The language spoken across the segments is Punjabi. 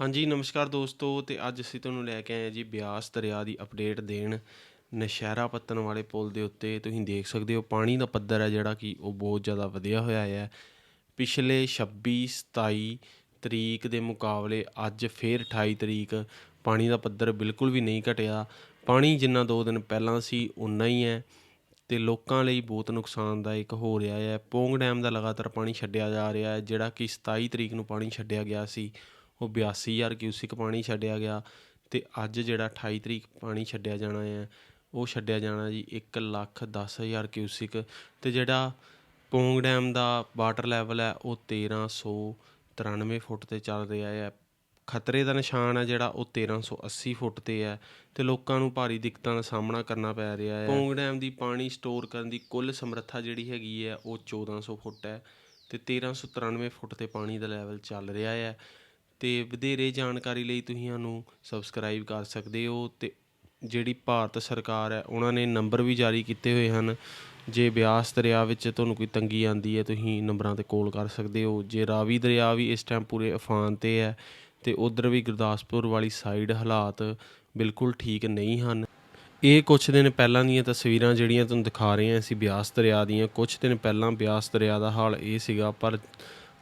ਹਾਂਜੀ, ਨਮਸਕਾਰ ਦੋਸਤੋ, ਤੇ ਅੱਜ ਅਸੀਂ ਤੁਹਾਨੂੰ ਲੈ ਕੇ ਆਏ ਹਾਂ ਜੀ ਬਿਆਸ ਦਰਿਆ ਦੀ ਅਪਡੇਟ ਦੇਣ ਨਸ਼ਹਿਰਾ ਪੱਤਨ ਵਾਲੇ ਪੁਲ ਦੇ ਉੱਤੇ। ਤੁਸੀਂ ਦੇਖ ਸਕਦੇ ਹੋ, ਪਾਣੀ ਦਾ ਪੱਧਰ ਹੈ ਜਿਹੜਾ ਕਿ ਉਹ ਬਹੁਤ ਜ਼ਿਆਦਾ ਵਧਿਆ ਹੋਇਆ ਹੈ। ਪਿਛਲੇ 26 27 ਤਰੀਕ ਦੇ ਮੁਕਾਬਲੇ ਅੱਜ ਫੇਰ 28 ਤਰੀਕ ਪਾਣੀ ਦਾ ਪੱਧਰ ਬਿਲਕੁਲ ਵੀ ਨਹੀਂ ਘਟਿਆ। ਪਾਣੀ ਜਿੰਨਾ ਦੋ ਦਿਨ ਪਹਿਲਾਂ ਸੀ ਉਨਾ ਹੀ ਹੈ। ਤੇ ਲੋਕਾਂ ਲਈ ਬਹੁਤ ਨੁਕਸਾਨਦਾਇਕ ਹੋ ਰਿਹਾ ਹੈ। ਪੋਂਗ ਡੈਮ ਦਾ ਲਗਾਤਾਰ ਪਾਣੀ ਛੱਡਿਆ ਜਾ ਰਿਹਾ ਹੈ, ਜਿਹੜਾ ਕਿ 27 ਤਰੀਕ ਨੂੰ ਪਾਣੀ ਛੱਡਿਆ ਗਿਆ ਸੀ। ਉਹ ਬਿਆਸੀ ਹਜ਼ਾਰ ਕਿਊਸਿਕ ਪਾਣੀ ਛੱਡਿਆ ਗਿਆ ਅਤੇ ਅੱਜ ਜਿਹੜਾ 28 ਤਰੀਕ ਪਾਣੀ ਛੱਡਿਆ ਜਾਣਾ ਹੈ ਉਹ ਛੱਡਿਆ ਜਾਣਾ ਜੀ ਇੱਕ ਲੱਖ ਦਸ ਹਜ਼ਾਰ ਕਿਊਸਿਕ ਅਤੇ ਜਿਹੜਾ ਪੌਂਗ ਡੈਮ ਦਾ ਵਾਟਰ ਲੈਵਲ ਹੈ ਉਹ 1393 ਫੁੱਟ ਤੇ ਚੱਲ ਰਿਹਾ ਹੈ ਖਤਰੇ ਦਾ ਨਿਸ਼ਾਨ ਹੈ ਜਿਹੜਾ ਉਹ 1380 ਫੁੱਟ ਤੇ ਹੈ ਤੇ ਲੋਕਾਂ ਨੂੰ ਭਾਰੀ ਦਿੱਕਤਾਂ ਦਾ ਸਾਹਮਣਾ ਕਰਨਾ ਪੈ ਰਿਹਾ ਹੈ ਪੌਂਗ ਡੈਮ ਦੀ ਪਾਣੀ ਸਟੋਰ ਕਰਨ ਦੀ ਕੁੱਲ ਸਮਰੱਥਾ ਜਿਹੜੀ ਹੈਗੀ ਹੈ ਉਹ 1400 ਫੁੱਟ ਹੈ ਤੇ 1393 ਫੁੱਟ ਤੇ ਪਾਣੀ ਦਾ ਲੈਵਲ ਚੱਲ ਰਿਹਾ ਹੈ ਅਤੇ ਵਧੇਰੇ ਜਾਣਕਾਰੀ ਲਈ ਤੁਸੀਂ ਸਾਨੂੰ ਸਬਸਕ੍ਰਾਈਬ ਕਰ ਸਕਦੇ ਹੋ ਅਤੇ ਜਿਹੜੀ ਭਾਰਤ ਸਰਕਾਰ ਹੈ, ਉਹਨਾਂ ਨੇ ਨੰਬਰ ਵੀ ਜਾਰੀ ਕੀਤੇ ਹੋਏ ਹਨ। ਜੇ ਬਿਆਸ ਦਰਿਆ ਵਿੱਚ ਤੁਹਾਨੂੰ ਕੋਈ ਤੰਗੀ ਆਉਂਦੀ ਹੈ, ਤੁਸੀਂ ਨੰਬਰਾਂ ਤੇ ਕਾਲ ਕਰ ਸਕਦੇ ਹੋ। ਜੇ ਰਾਵੀ ਦਰਿਆ ਵੀ ਇਸ ਟਾਈਮ ਪੂਰੇ ਅਫਾਨ ਤੇ ਹੈ ਅਤੇ ਉਧਰ ਵੀ ਗੁਰਦਾਸਪੁਰ ਵਾਲੀ ਸਾਈਡ ਹਾਲਾਤ ਬਿਲਕੁਲ ਠੀਕ ਨਹੀਂ ਹਨ। ਇਹ ਕੁਝ ਦਿਨ ਪਹਿਲਾਂ ਦੀਆਂ ਤਸਵੀਰਾਂ ਜਿਹੜੀਆਂ ਤੁਹਾਨੂੰ ਦਿਖਾ ਰਹੇ ਹਾਂ ਅਸੀਂ ਬਿਆਸ ਦਰਿਆ ਦੀਆਂ ਕੁਝ ਦਿਨ ਪਹਿਲਾਂ ਬਿਆਸ ਦਰਿਆ ਦਾ ਹਾਲ ਇਹ ਸੀਗਾ, ਪਰ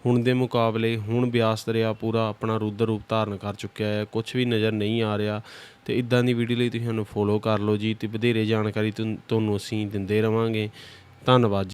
ਹੁਣ ਦੇ ਮੁਕਾਬਲੇ ਹੁਣ ਬਿਆਸ ਦਰਿਆ ਪੂਰਾ ਆਪਣਾ ਰੁਦਰ ਰੂਪ ਧਾਰਨ ਕਰ ਚੁੱਕਿਆ ਹੈ। ਕੁਝ ਵੀ ਨਜ਼ਰ ਨਹੀਂ ਆ ਰਿਹਾ ਤੇ ਇਦਾਂ ਦੀ ਵੀਡੀਓ ਲਈ ਤੁਸੀਂ ਸਾਨੂੰ ਫੋਲੋ ਕਰ ਲਓ ਜੀ ਤੇ ਵਧੇਰੇ ਜਾਣਕਾਰੀ ਤੁਹਾਨੂੰ ਅਸੀਂ ਦਿੰਦੇ ਰਵਾਂਗੇ। ਧੰਨਵਾਦ ਜੀ।